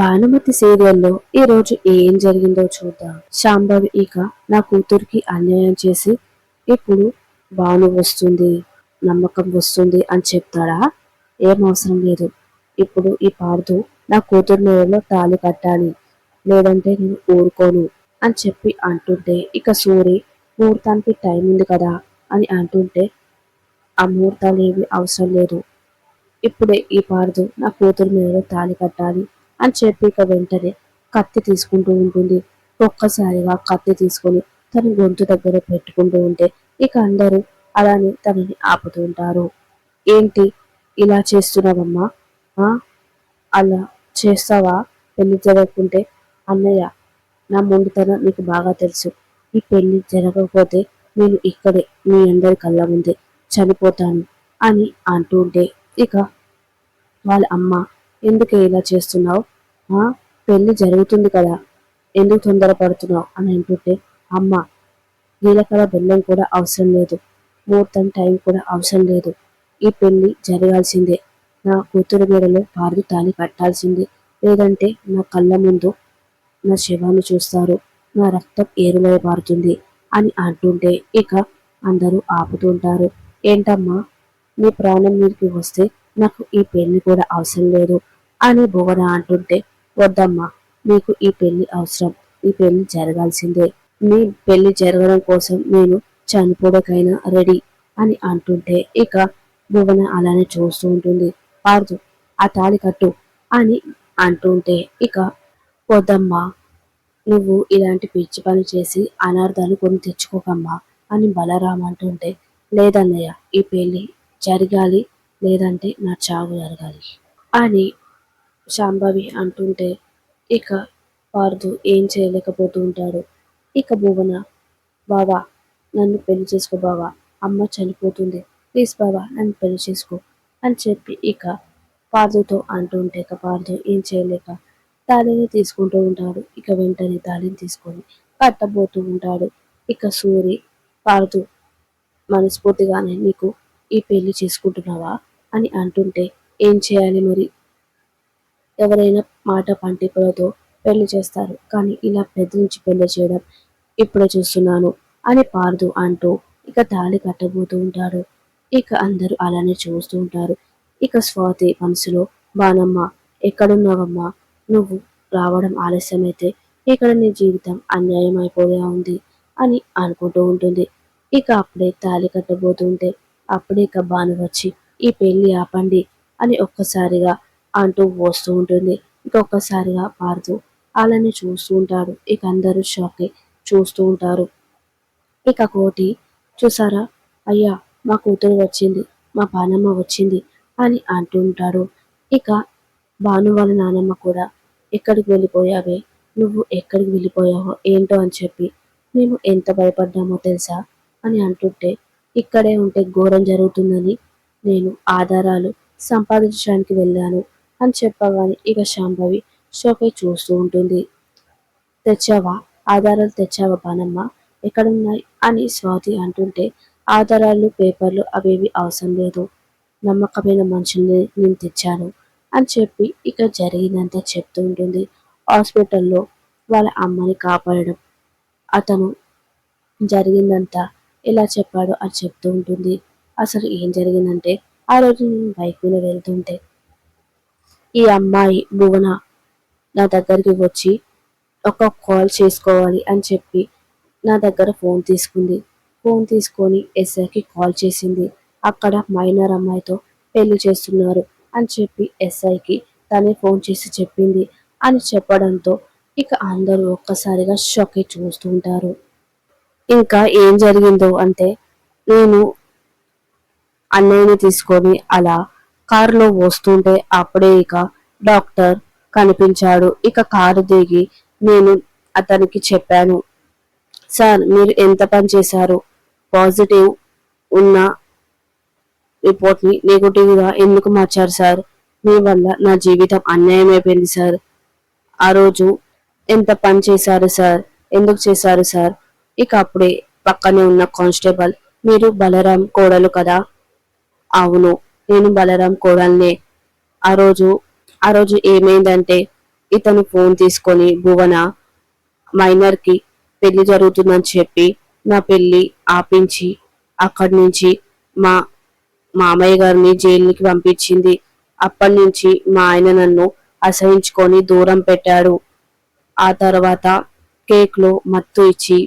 భానుమతి సీరియల్లో ఈ రోజు ఏం జరిగిందో చూద్దాం. శాంభవి ఇక నా కూతురికి అన్యాయం చేసి ఇప్పుడు భాను వస్తుంది నమ్మకం వస్తుంది అని చెప్తాడా? ఏం అవసరం లేదు. ఇప్పుడు ఈ పార్దు నా కూతురు నేలలో తాళి కట్టాలి లేదంటే నేను ఊరుకోను అని చెప్పి అంటుంటే ఇక సూరి ముహూర్తానికి టైం ఉంది కదా అని అంటుంటే ఆ ముహూర్తాలు ఏమీ అవసరం లేదు. ఇప్పుడే ఈ పార్దు నా కూతురు మీద తాళి కట్టాలి అని చెప్పి ఇక వెంటనే కత్తి తీసుకుంటూ ఉంటుంది. ఒక్కసారిగా కత్తి తీసుకొని తన గొంతు దగ్గర పెట్టుకుంటూ ఉంటే ఇక అందరూ అలానే తనని ఆపుతూ ఉంటారు. ఏంటి ఇలా చేస్తున్నావమ్మా? ఆ? అలా చేస్తావా? పెళ్ళి జరగకుంటే అన్నయ్య నా మొండితనం నీకు బాగా తెలుసు. ఈ పెళ్ళి జరగకపోతే నేను ఇక్కడే మీ అందరి కళ్ళ ముందే చనిపోతాను అని అంటూ ఉంటే ఇక వాళ్ళ అమ్మ ఎందుకు ఇలా చేస్తున్నావు? పెళ్ళి జరుగుతుంది కదా ఎందుకు తొందరపడుతున్నావు అని అంటుంటే అమ్మ జీలకర్ర బెల్లం కూడా అవసరం లేదు ముహూర్తం టైం కూడా అవసరం లేదు ఈ పెళ్ళి జరగాల్సిందే నా కూతురు మెడలో పారు తాళి కట్టాల్సిందే లేదంటే నా కళ్ళ ముందు నా శవాన్ని చూస్తారు నా రక్తం ఏరులై పారుతుంది అని అంటుంటే ఇక అందరూ ఆపుతుంటారు ఏంటమ్మా నీ ప్రాణం మీదకి వస్తే నాకు ఈ పెళ్ళి కూడా అవసరం లేదు అని భువన అంటుంటే వద్దమ్మా మీకు ఈ పెళ్ళి అవసరం. ఈ పెళ్ళి జరగాల్సిందే. మీ పెళ్ళి జరగడం కోసం నేను చనిపోవడానికైనా రెడీ అని అంటుంటే ఇక భువన అలానే చూస్తూ ఉంటుంది. పార్దు ఆ తాళి కట్టు అని అంటుంటే ఇక వద్దమ్మా నువ్వు ఇలాంటి పిచ్చి పని చేసి అనార్థాలు కొని తెచ్చుకోకమ్మా అని బలరాం అంటుంటే లేదన్నయ్య ఈ పెళ్ళి జరగాలి లేదంటే నా చావు జరగాలి అని శాంభవి అంటుంటే ఇక పార్దు ఏం చేయలేకపోతూ ఉంటాడు ఇక భువన బావా నన్ను పెళ్ళి చేసుకో బావా. అమ్మ చనిపోతుంది. ప్లీజ్ బావా నన్ను పెళ్ళి చేసుకో అని చెప్పి ఇక పార్దుతో అంటుంటే ఇక పార్దు ఏం చేయలేక తాళిని తీసుకుంటూ ఉంటాడు. ఇక వెంటనే తాళిని తీసుకొని కట్టబోతూ ఉంటాడు. ఇక సూరి పార్దు మనస్ఫూర్తిగానే నీకు ఈ పెళ్ళి చేసుకుంటున్నావా? అని అంటుంటే ఏం చేయాలి మరి? ఎవరైనా మాట పంటికలతో పెళ్ళి చేస్తారు. కానీ ఇలా బెదిరించి పెళ్ళి చేయడం ఇప్పుడే చూస్తున్నాను అని పార్దు అంటూ ఇక తాళి కట్టబోతూ ఉంటాడు. ఇక అందరూ అలానే చూస్తూ ఉంటారు. ఇక స్వాతి మనసులో బాణమ్మ ఎక్కడున్నావమ్మా? నువ్వు రావడం ఆలస్యమైతే ఇక్కడ నీ జీవితం అన్యాయం అయిపోయా ఉంది అని అనుకుంటూ ఉంటుంది. ఇక అప్పుడే తాళి కట్టబోతుంటే అప్పుడే ఇక బాను వచ్చి ఈ పెళ్ళి ఆపండి అని ఒక్కసారిగా అంటూ వస్తూ ఉంటుంది. ఇక ఒక్కసారిగా పారుతూ అలానే చూస్తూ ఉంటాడు. ఇక అందరూ షాక్ చూస్తూ ఉంటారు. ఇక కోటి చూసారా? అయ్యా మా కూతురు వచ్చింది. మా బాణమ్మ వచ్చింది అని అంటూ ఉంటాడు. ఇక భాను వాళ్ళ నానమ్మ కూడా ఎక్కడికి వెళ్ళిపోయావే? నువ్వు ఎక్కడికి వెళ్ళిపోయావో ఏంటో అని చెప్పి మేము ఎంత భయపడ్డామో తెలుసా? అని అంటుంటే ఇక్కడే ఉంటే ఘోరం జరుగుతుందని నేను ఆధారాలు సంపాదించడానికి వెళ్ళాను. అని చెప్పగానే ఇక శాంభవి షోకై చూస్తూ ఉంటుంది. తెచ్చావా? ఆధారాలు తెచ్చావా బానమ్మ ఎక్కడున్నాయి? అని స్వాతి అంటుంటే ఆధారాలు పేపర్లు అవేవి అవసరం లేదు. నమ్మకమైన మనుషుల్ని నేను తెచ్చాను అని చెప్పి ఇక జరిగిందంతా చెప్తూ ఉంటుంది. హాస్పిటల్లో వాళ్ళ అమ్మని కాపాడడం అతను జరిగిందంతా ఎలా చెప్పాడో అని చెప్తూ ఉంటుంది. అసలు ఏం జరిగిందంటే ఆ రోజు నేను బైక్ మీద వెళ్తుంటే ఈ అమ్మాయి భువన నా దగ్గరికి వచ్చి ఒక కాల్ చేసుకోవాలి అని చెప్పి నా దగ్గర ఫోన్ తీసుకుంది. ఫోన్ తీసుకొని ఎస్ఐకి కాల్ చేసింది. అక్కడ మైనర్ అమ్మాయితో పెళ్ళి చేస్తున్నారు అని చెప్పి ఎస్ఐకి తనే ఫోన్ చేసి చెప్పింది అని చెప్పడంతో ఇక అందరూ ఒక్కసారిగా షాక్ అయి చూస్తూ ఉంటారు. ఇంకా ఏం జరిగిందో అంటే నేను అన్నయ్యని తీసుకొని అలా కారులో వస్తుంటే అప్పుడే ఇక డాక్టర్ కనిపించాడు. ఇక కారు దిగి నేను అతనికి చెప్పాను సార్ మీరు ఎంత పని చేశారు? పాజిటివ్ ఉన్న రిపోర్ట్ని నెగిటివ్గా ఎందుకు మార్చారు సార్? మీ వల్ల నా జీవితం అన్యాయం అయిపోయింది సార్. ఆ రోజు ఎంత పని చేశారు సార్? ఎందుకు చేశారు సార్? ఇక అప్పుడే పక్కనే ఉన్న కానిస్టేబుల్ మీరు బలరాం కోడలు కదా? అవును. నేను బలరాం కోడల్నే. ఆ రోజు ఆ రోజు ఏమైందంటే ఇతను ఫోన్ తీసుకొని భువన మైనర్కి పెళ్ళి జరుగుతుందని చెప్పి నా పెళ్ళి ఆపించి అక్కడి నుంచి మా మామయ్య గారిని జైలుకి పంపించింది. అప్పటి నుంచి మా ఆయన నన్ను అసహించుకొని దూరం పెట్టాడు. ఆ తర్వాత కేక్లో మత్తు ఇచ్చి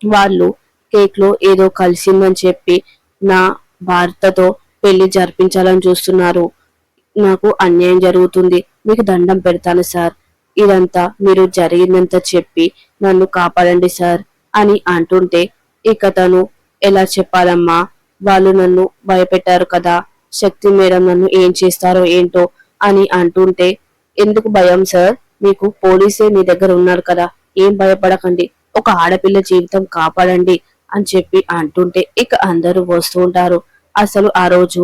వాళ్ళు కేక్లో ఏదో కలిసిందని చెప్పి నా భర్తతో పెళ్ళి జరిపించాలని చూస్తున్నారు. నాకు అన్యాయం జరుగుతుంది. మీకు దండం పెడతాను సార్. ఇదంతా మీరు జరిగిందంతా చెప్పి నన్ను కాపాడండి సార్ అని అంటుంటే ఇక తను ఎలా చెప్పాలమ్మా? వాళ్ళు నన్ను భయపెట్టారు కదా. శక్తి మేడం నన్ను ఏం చేస్తారో ఏంటో అని అంటుంటే ఎందుకు భయం సార్? మీకు పోలీసే మీ దగ్గర ఉన్నారు కదా. ఏం భయపడకండి. ఒక ఆడపిల్ల జీవితం కాపాడండి అని చెప్పి అంటుంటే ఇక అందరూ వస్తూ ఉంటారు. అసలు ఆ రోజు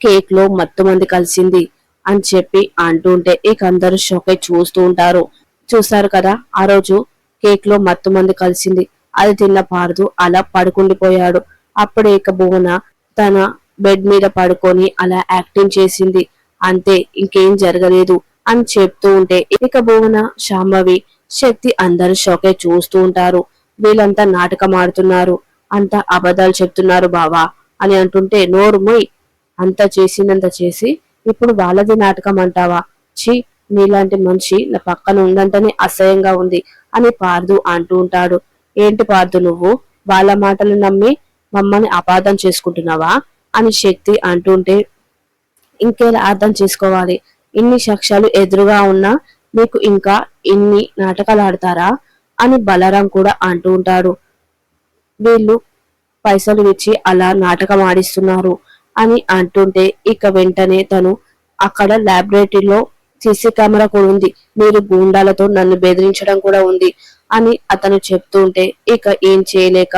కేక్లో మత్తు మంది కలిసింది అని చెప్పి అంటుంటే ఇక అందరూ షాక్ అయి చూస్తూ ఉంటారు. చూస్తారు కదా ఆ రోజు కేక్లో మత్తు మంది కలిసింది. అది తిన్న పారదు అలా పడుకుండిపోయాడు. అప్పుడే ఇక భువన తన బెడ్ మీద పడుకొని అలా యాక్టింగ్ చేసింది. అంతే ఇంకేం జరగలేదు అని చెప్తూ ఉంటే ఇక భువన శాంభవి శక్తి అందరూ షాక్ అయి చూస్తూ ఉంటారు. వీళ్ళంతా నాటకం ఆడుతున్నారు. అంతా అబద్ధాలు చెప్తున్నారు బావా. అని అంటుంటే నోరు మొయ్ అంత చేసినంత చేసి ఇప్పుడు వాళ్ళది నాటకం అంటావా? ఛీ నీలాంటి మనిషి నా పక్కన ఉందంటేనే అసహ్యంగా ఉంది అని పార్దు అంటూ ఉంటాడు. ఏంటి పార్దు నువ్వు? వాళ్ళ మాటలు నమ్మి మమ్మల్ని అపార్థం చేసుకుంటున్నావా? అని శక్తి అంటుంటే ఇంకేలా అర్థం చేసుకోవాలి? ఇన్ని సాక్ష్యాలు ఎదురుగా ఉన్నా మీకు ఇంకా ఇన్ని నాటకాలు ఆడతారా? అని బలరాం కూడా అంటూ ఉంటాడు. వీళ్ళు పైసలు ఇచ్చి అలా నాటకం ఆడిస్తున్నారు అని అంటుంటే ఇక వెంటనే తను అక్కడ లాబొరేటరీలో సీసీ కెమెరా కూడా ఉంది. మీరు గూండాలతో నన్ను బెదిరించడం కూడా ఉంది అని అతను చెప్తూ ఉంటే ఇక ఏం చేయలేక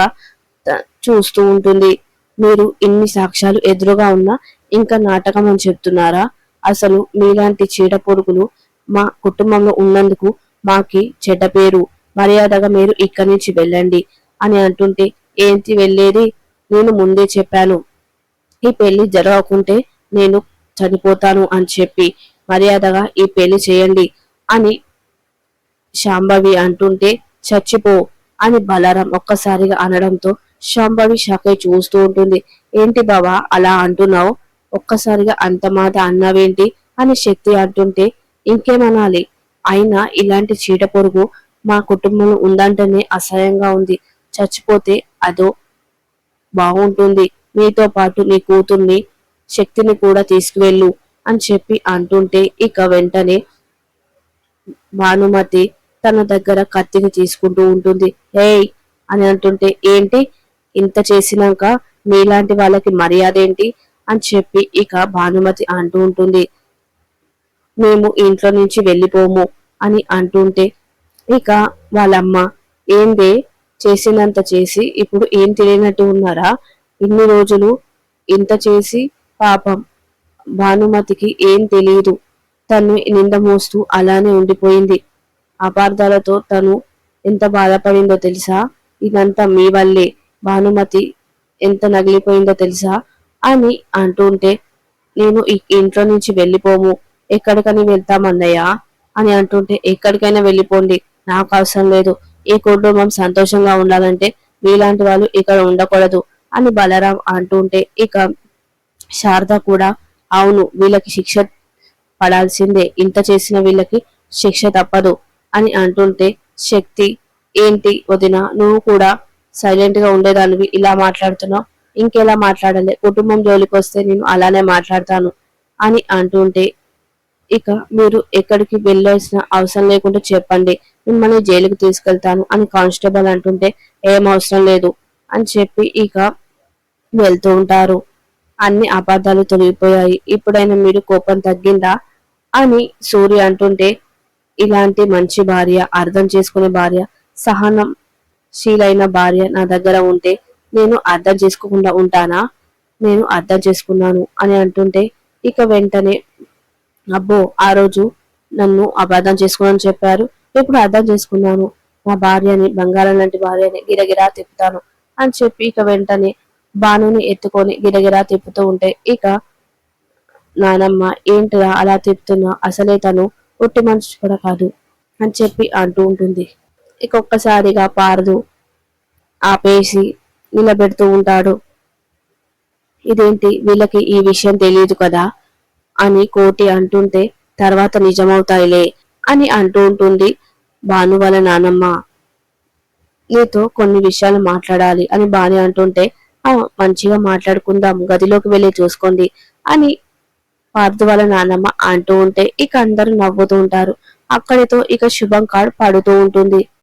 త- చూస్తూ ఉంటుంది. మీరు ఇన్ని సాక్ష్యాలు ఎదురుగా ఉన్నా ఇంకా నాటకం అని చెప్తున్నారా? అసలు మీలాంటి చీడ పురుగులు మా కుటుంబంలో ఉన్నందుకు మాకి చెడ్డ పేరు మర్యాదగా మీరు ఇక్కడి నుంచి వెళ్ళండి అని అంటుంటే ఏంటి వెళ్ళేది? నేను ముందే చెప్పాను. ఈ పెళ్ళి జరగకుంటే నేను చనిపోతాను అని చెప్పి మర్యాదగా ఈ పెళ్ళి చేయండి అని శాంభవి అంటుంటే చచ్చిపో అని బలారం ఒక్కసారిగా అనడంతో శాంభవి షాకై చూస్తూ ఉంటుంది. ఏంటి బావా అలా అంటున్నావు? ఒక్కసారిగా అంత మాట అన్నావేంటి? అని శక్తి అంటుంటే ఇంకేమనాలి? అయినా ఇలాంటి చీట పొరుగు మా కుటుంబంలో ఉందంటేనే అసహ్యంగా ఉంది. చచ్చిపోతే అదో బాగుంటుంది. మీతో పాటు నీ కూతుర్ని శక్తిని కూడా తీసుకువెళ్ళు అని చెప్పి అంటుంటే ఇక వెంటనే భానుమతి తన దగ్గర కత్తిని తీసుకుంటూ ఉంటుంది. హేయ్ అని అంటుంటే ఏంటి? ఇంత చేసినాక మీలాంటి వాళ్ళకి మర్యాద ఏంటి? అని చెప్పి ఇక భానుమతి అంటూ ఉంటుంది. మేము ఇంట్లో నుంచి వెళ్ళిపోము అని అంటుంటే ఇక వాళ్ళమ్మ ఏందే? చేసినంత చేసి ఇప్పుడు ఏం తెలియనట్టు ఉన్నారా? ఇన్ని రోజులు ఇంత చేసి పాపం భానుమతికి ఏం తెలియదు తను నింద మోస్తూ అలానే ఉండిపోయింది. అపార్థాలతో తను ఎంత బాధపడిందో తెలుసా? ఇదంతా మీ వల్లే. భానుమతి ఎంత నగిలిపోయిందో తెలుసా? అని అంటుంటే నేను ఈ ఇంట్లో నుంచి వెళ్ళిపోము. ఎక్కడికని వెళ్తామన్నయ్యా అని అంటుంటే ఎక్కడికైనా వెళ్ళిపోండి. నాకు అవసరం లేదు. ఈ కుటుంబం సంతోషంగా ఉండాలంటే మీలాంటి వాళ్ళు ఇక్కడ ఉండకూడదు అని బలరాం అంటుంటే ఇక శారద కూడా అవును వీళ్ళకి శిక్ష పడాల్సిందే. ఇంత చేసిన వీళ్ళకి శిక్ష తప్పదు అని అంటుంటే శక్తి ఏంటి వదిన నువ్వు కూడా సైలెంట్గా ఉండేదానివి ఇలా మాట్లాడుతున్నావు? ఇంకెలా మాట్లాడాలి? కుటుంబం జోలికి వస్తే నేను అలానే మాట్లాడతాను అని అంటుంటే ఇక మీరు ఎక్కడికి వెళ్ళాల్సిన అవసరం లేకుండా చెప్పండి. మిమ్మల్ని జైలుకి తీసుకెళ్తాను అని కానిస్టేబుల్ అంటుంటే ఏం అవసరం లేదు అని చెప్పి ఇక వెళ్తూ ఉంటారు. అన్ని అబద్ధాలు తొలగిపోయాయి. ఇప్పుడైనా మీరు కోపం తగ్గిందా? అని సూర్య అంటుంటే ఇలాంటి మంచి భార్య అర్థం చేసుకునే భార్య సహనం శీలైన భార్య నా దగ్గర ఉంటే నేను అర్థం చేసుకోకుండా ఉంటానా? నేను అర్థం చేసుకున్నాను అని అంటుంటే ఇక వెంటనే అబ్బో ఆ రోజు నన్ను అబద్ధం చేసుకున్నాను చెప్పారు. ఇప్పుడు అర్థం చేసుకున్నాను? నా భార్యని బంగారం లాంటి భార్యని గిరగిరా తిప్పుతాను అని చెప్పి ఇక వెంటనే బాణుని ఎత్తుకొని గిరగిరా తిప్పుతూ ఉంటే ఇక నానమ్మ ఏంటిరా అలా తిప్పుతున్నా? అసలే తను ఒట్టి మనిషి కూడా కాదు అని చెప్పి అంటూ ఉంటుంది. ఇక ఒక్కసారిగా పారదు ఆపేసి నిలబెడుతూ ఉంటాడు. ఇదేంటి? వీళ్ళకి ఈ విషయం తెలియదు కదా? అని కోటి అంటుంటే తర్వాత నిజమవుతాయిలే అని అంటూ ఉంటుంది భాను వాళ్ళ నానమ్మ. నీతో కొన్ని విషయాలు మాట్లాడాలి అని బాని అంటుంటే "ఆ, మంచిగా మాట్లాడుకుందాం గదిలోకి వెళ్ళి చూసుకోండి అని పార్థు వాళ్ళ నానమ్మ అంటూ ఉంటే ఇక అందరూ నవ్వుతూ ఉంటారు. అక్కడితో ఇక శుభం కార్డ్ పడుతూ ఉంటుంది.